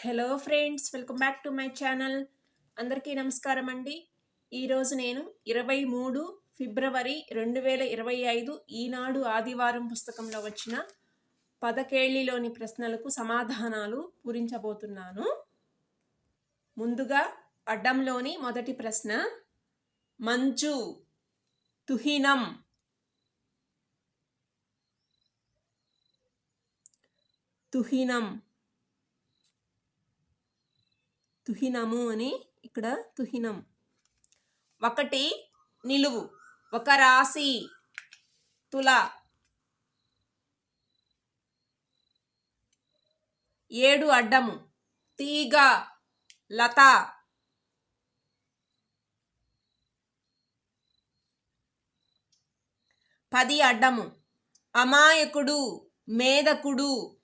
Hello friends welcome back to my channel అందరికీ నమస్కారం అండి. ఈరోజు నేను ఇరవై మూడు ఫిబ్రవరి రెండు వేల ఇరవై ఐదు ఈనాడు ఆదివారం పుస్తకంలో వచ్చిన పదకేళిలోని ప్రశ్నలకు సమాధానాలు పూరించబోతున్నాను. ముందుగా అడ్డంలోని మొదటి ప్రశ్న మంచు తుహినం. తుహినం. తుహినము అని ఇక్కడ తుహినం. ఒకటి నిలువు ఒక రాశి తుల. ఏడు అడ్డము తీగ లత. పది అడ్డము అమాయకుడు మేధకుడు.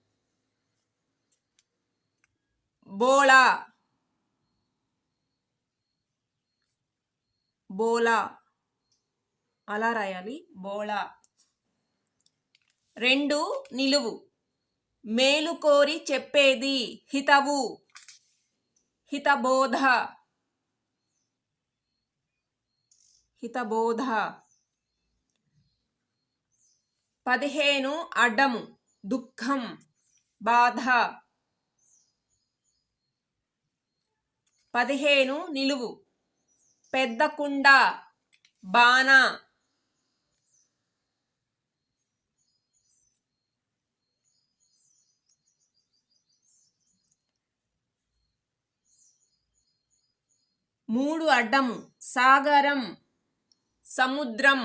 బోళా. బోలా అలా రాయాలి. బోళా. రెండు నిలువు. మేలు కోరి చెప్పేది హితవు. హితబోధ. హితబోధ. పదిహేను అడ్డము. దుఃఖం. బాధ. పదిహేను నిలువు. పెద్ద కుండ బాణ. మూడు అడ్డం సాగరం సముద్రం.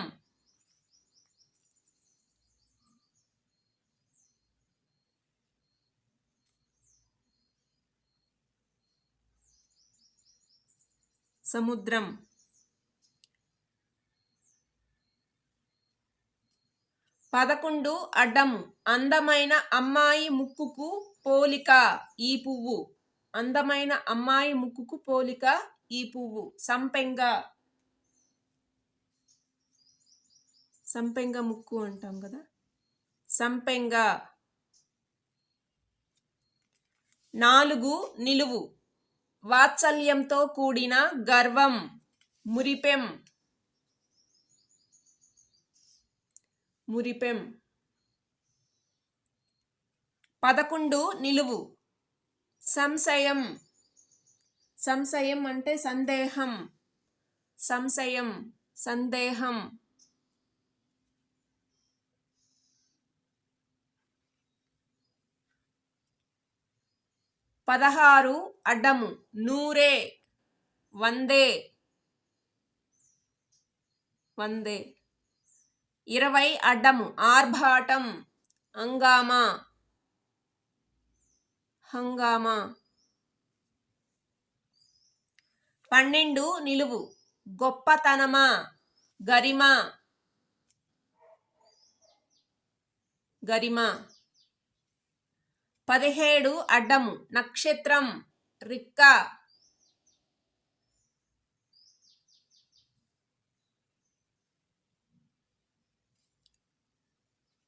సముద్రం. పదకొండు అడ్డం అందమైన అమ్మాయి ముక్కుకు పోలిక ఈ పువ్వు. అందమైన అమ్మాయి ముక్కుకు పోలిక ఈ పువ్వు. సంపెంగ. సంపెంగ ముక్కు అంటాం కదా? సంపెంగ. నాలుగు నిలువు. వాత్సల్యంతో కూడిన గర్వం మురిపెం. మురిపెం. పదకొండు నిలువు. సంశయం. సంశయం అంటే సందేహం. సంశయం సందేహం. పదహారు అడ్డము. నూరే. వందే. వందే. ఇరవై అడ్డము. ఆర్భాటం. హంగామా. హంగామా. పన్నెండు నిలువు. గొప్పతనమా. గరిమా. గరిమా. పదిహేడు అడ్డము నక్షత్రం రిక్క.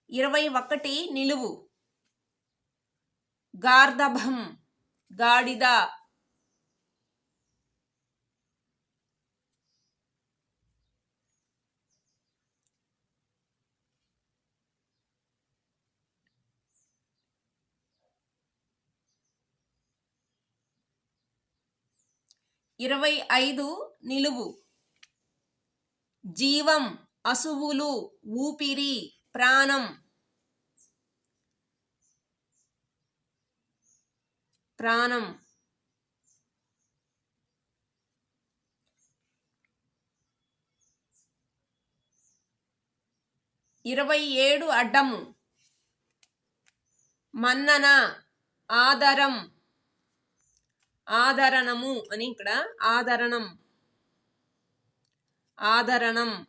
ఇరవై ఒకటి నిలువు. గార్ధభం గాడిద. ఇరవై ఐదు నిలువు. జీవం అసువులు ఊపిరి ప్రాణం. ప్రాణం. ఇరవై ఏడు అడ్డము. మన్నన ఆదరం. ఆదరణము అని ఇక్కడ ఆదరణం. ఆదరణం.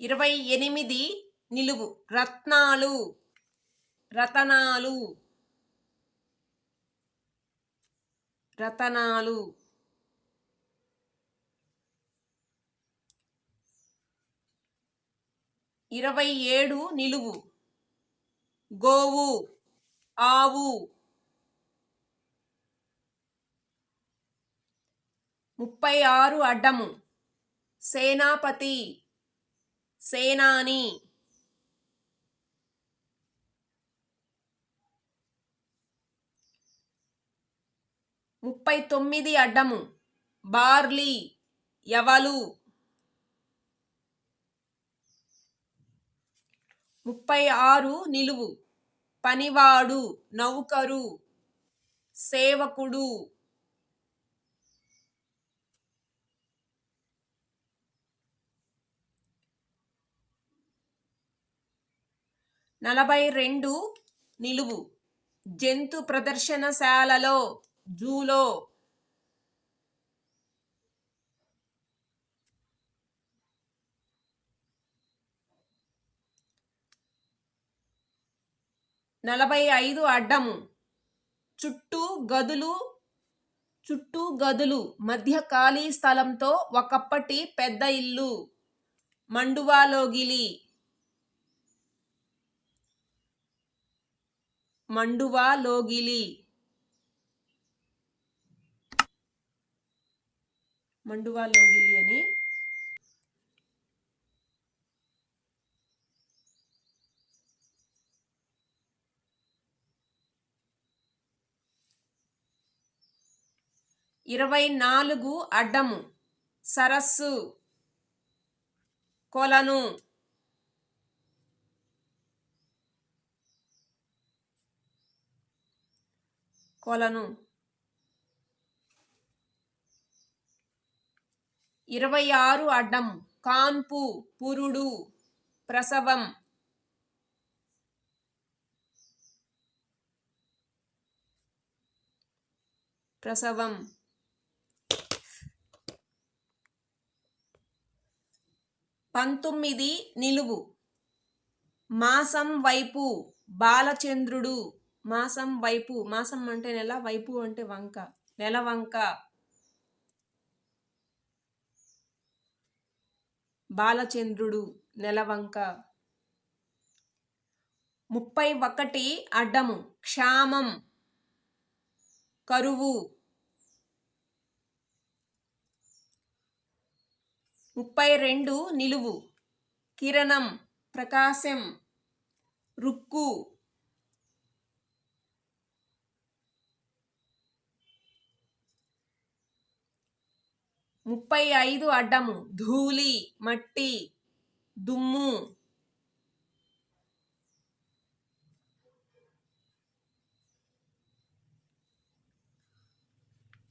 ఇరవై ఎనిమిది నిలువు. రత్నాలు. రతనాలు. రతనాలు. ఇరవై ఏడు నిలువు. గోవు. ఆవు. ముప్పై ఆరు అడ్డము. సేనాపతి. సేనాని. ముప్పై తొమ్మిది అడ్డము. బార్లీ యవలు. ముప్పై ఆరు నిలువు. పనివాడు నౌకరు సేవకుడు. నలభై రెండు నిలువు. జంతు ప్రదర్శనశాలలో జూలో నలభై ఐదు అడ్డము. చుట్టూ గదులు చుట్టూ గదులు. మధ్య ఖాళీ స్థలంతో ఒకప్పటి పెద్ద ఇల్లు. మండువాలోగిలి. మండువాలోగిలి. మండువాలోగిలి అని ఇరవై నాలుగు అడ్డము. సరస్సు. కొలను. కొలను. ఇరవై ఆరు అడ్డం. కాన్పు. పురుడు. ప్రసవం. ప్రసవం. పంతొమ్మిది నిలువు. మాసం వైపు బాలచంద్రుడు. మాసం వైపు మాసం అంటే నెల వైపు అంటే వంక. నెల వంక. బాలచంద్రుడు నెలవంక ముప్పై ఒకటి అడ్డము క్షామం కరువు. ముప్పై రెండు నిలువు. కిరణం ప్రకాశం రుక్కు. ముప్పై ఐదు అడ్డము. ధూళి మట్టి దుమ్ము.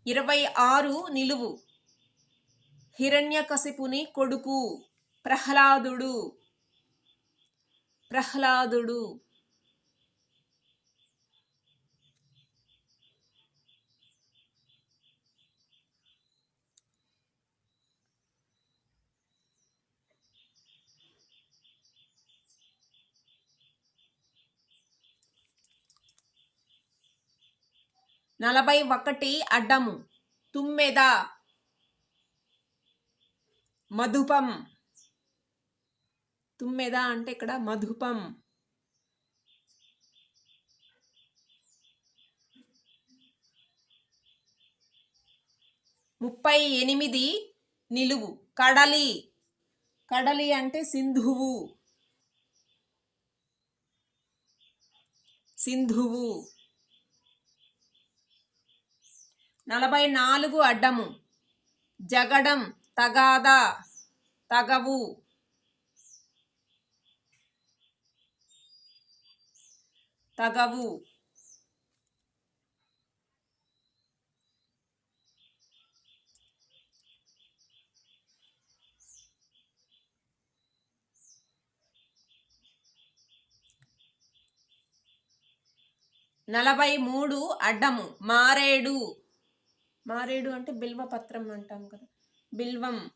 ఇరవై ఆరు నిలువు. హిరణ్యకశిపుని కొడుకు ప్రహ్లాదుడు. ప్రహ్లాదుడు. నలభై ఒకటి అడ్డము. తుమ్మెద. మధుపం. తుమ్మెద అంటే ఇక్కడ మధుపం. ముప్పై ఎనిమిది నిలువు. కడలి. కడలి అంటే సింధువు. సింధువు. నలభై నాలుగు అడ్డము. జగడం. తగాదా తగవు. తగవు. నలభై మూడు అడ్డము మారేడు. మారేడు అంటే బిల్వ పత్రం అంటాం కదా. బిల్వం.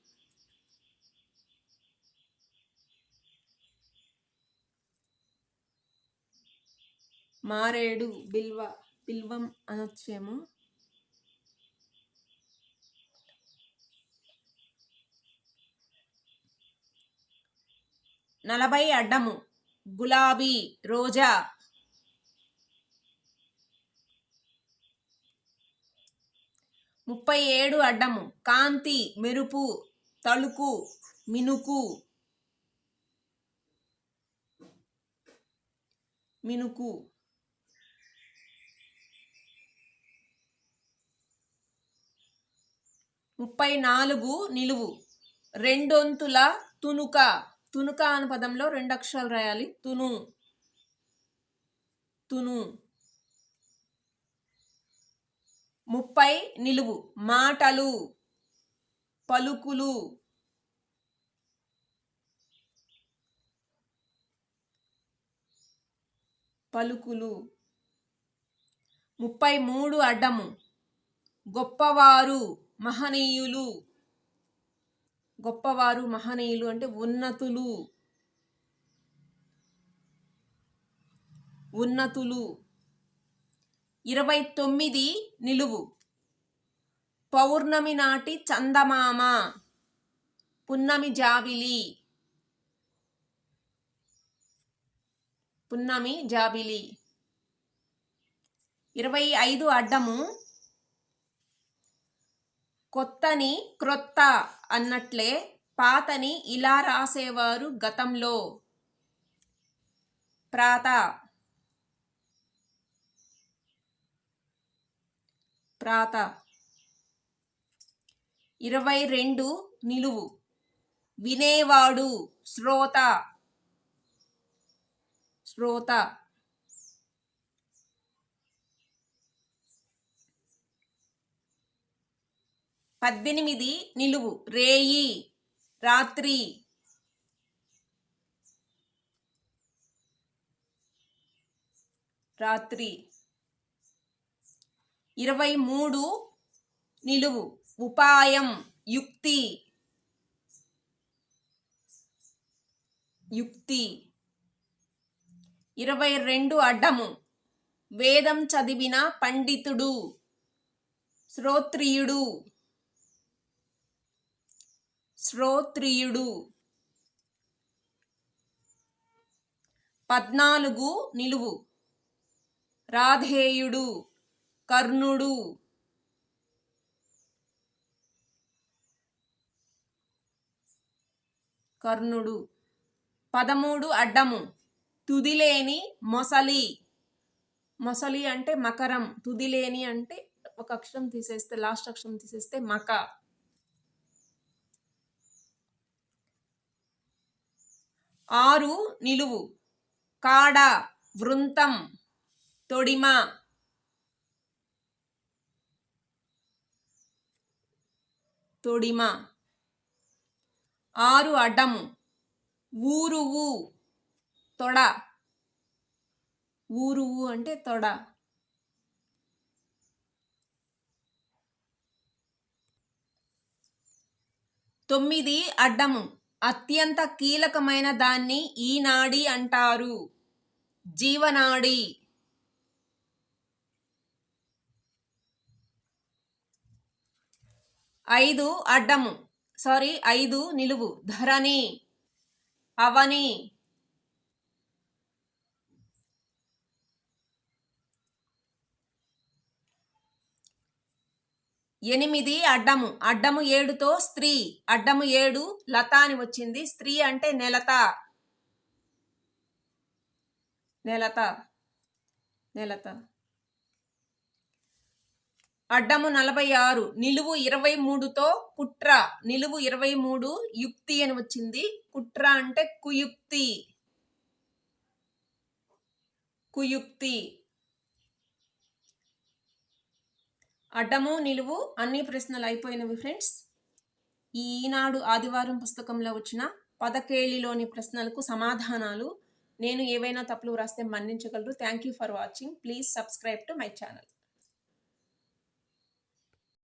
మారేడు బిల్వ బిల్వం అనొచ్చేమో. నలభై అడ్డము. గులాబీ రోజా. ముప్పై ఏడు అడ్డము. కాంతి మెరుపు తలుకు మినుకు మినుకు. ముప్పై నాలుగు నిలువు. రెండొంతుల తునుక. తునుక అనే పదంలో రెండు అక్షరాలు రాయాలి. తును. తును. ముప్పై నిలువు మాటలు పలుకులు. పలుకులు. ముప్పై మూడు అడ్డము. గొప్పవారు మహనీయులు. గొప్పవారు మహనీయులు అంటే ఉన్నతులు. ఉన్నతులు. ఇరవై తొమ్మిది నిలువు. పౌర్ణమి నాటి చందమామ. పున్నమి జాబిలి. పున్నమి జాబిలి. ఇరవై ఐదు అడ్డము. కొత్తని క్రొత్త అన్నట్లే పాతని ఇలా రాసేవారు గతంలో. ప్రాత ప్రాత ఇరవై రెండు నిలువు. వినేవాడు శ్రోత. శ్రోత. పద్దెనిమిది నిలువు. రేయి. రాత్రి. రాత్రి. ఇరవై మూడు నిలువు. ఉపాయం యుక్తి. యుక్తి. ఇరవై రెండు అడ్డము. వేదం చదివిన పండితుడు శ్రోత్రియుడు. శ్రోత్రియుడు. పద్నాలుగు నిలువు. రాధేయుడు. కర్ణుడు. కర్ణుడు. పదమూడు అడ్డము. తుదిలేని మొసలి. మొసలి అంటే మకరం. తుదిలేని అంటే ఒక అక్షరం తీసేస్తే లాస్ట్ అక్షరం తీసేస్తే మక. ఆరు నిలువు. కాడ వృంతం తొడిమ. తొడిమ? ఆరు అడము. ఊరువు తొడ. ఊరువు అంటే తొడ. తొమ్మిది అడ్డము అత్యంత కీలకమైన దాన్ని ఈనాడి అంటారు. జీవనాడి. ఐదు అడ్డము. సారీ ఐదు నిలువు. ధరణి అవని. ఎనిమిది అడ్డము. అడ్డము ఏడుతో స్త్రీ. అడ్డము ఏడు లత అని వచ్చింది. స్త్రీ అంటే నెలత. నెలత. నెలత. అడ్డము నలభై ఆరు నిలువు ఇరవై మూడుతో కుట్ర నిలువు ఇరవై మూడు యుక్తి అని వచ్చింది. కుట్ర అంటే కుయుక్తి. కుయుక్తి. అడ్డము నిలువు అన్ని ప్రశ్నలు అయిపోయినవి ఫ్రెండ్స్. ఈనాడు ఆదివారం పుస్తకంలో వచ్చిన పదకేళిలోని ప్రశ్నలకు సమాధానాలు. నేను ఏవైనా తప్పులు వ్రాస్తే మన్నించగలరు. Thank you for watching please subscribe to my channel